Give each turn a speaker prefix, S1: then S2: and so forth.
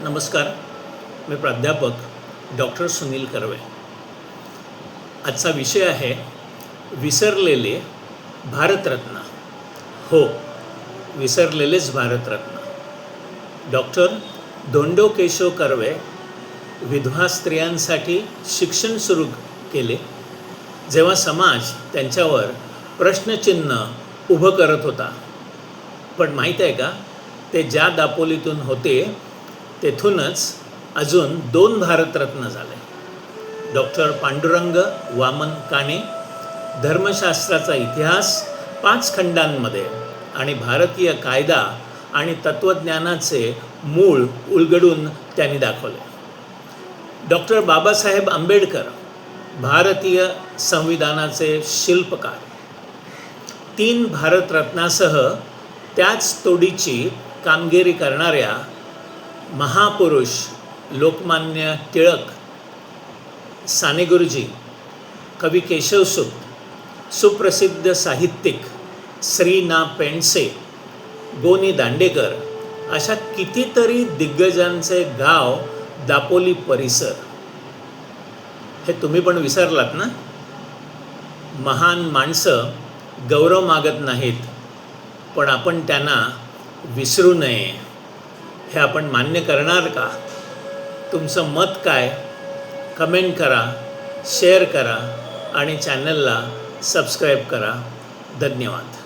S1: नमस्कार. मी प्राध्यापक डॉक्टर सुनील कर्वे. आजचा विषय आहे विसरलेले भारतरत्न. हो विसरलेलेच भारतरत्न. डॉक्टर धोंडो केशव कर्वे विधवा स्त्रियांसाठी शिक्षण सुरू केले जेव्हा समाज त्यांच्यावर प्रश्नचिन्ह उभं करत होता. पण माहीत आहे का ते ज्या दापोलीतून होते तेथूनच अजून दोन भारतरत्न झाले. डॉक्टर पांडुरंग वामन काणे धर्मशास्त्राचा इतिहास पाच खंडांमध्ये आणि भारतीय कायदा आणि तत्त्वज्ञानाचे मूळ उलगडून त्यांनी दाखवले. डॉक्टर बाबासाहेब आंबेडकर भारतीय संविधानाचे शिल्पकार. तीन भारतरत्नासह त्याच तोडीची कामगिरी करणाऱ्या महापुरुष लोकमान्य टिळक साने गुरुजी कवी केशवसुत सुप्रसिद्ध साहित्यिक श्री ना पेंडसे गोनी दांडेकर अशा कितीतरी दिग्गजांचे गाव दापोली परिसर. हे तुम्ही पण विसरलात ना? महान माणसं गौरव मागत नाहीत पण आपण त्यांना विसरू नये. हे आपण मान्य करणार का? तुमचं मत काय? कमेंट करा शेअर करा आणि चॅनलला सबस्क्राईब करा. धन्यवाद.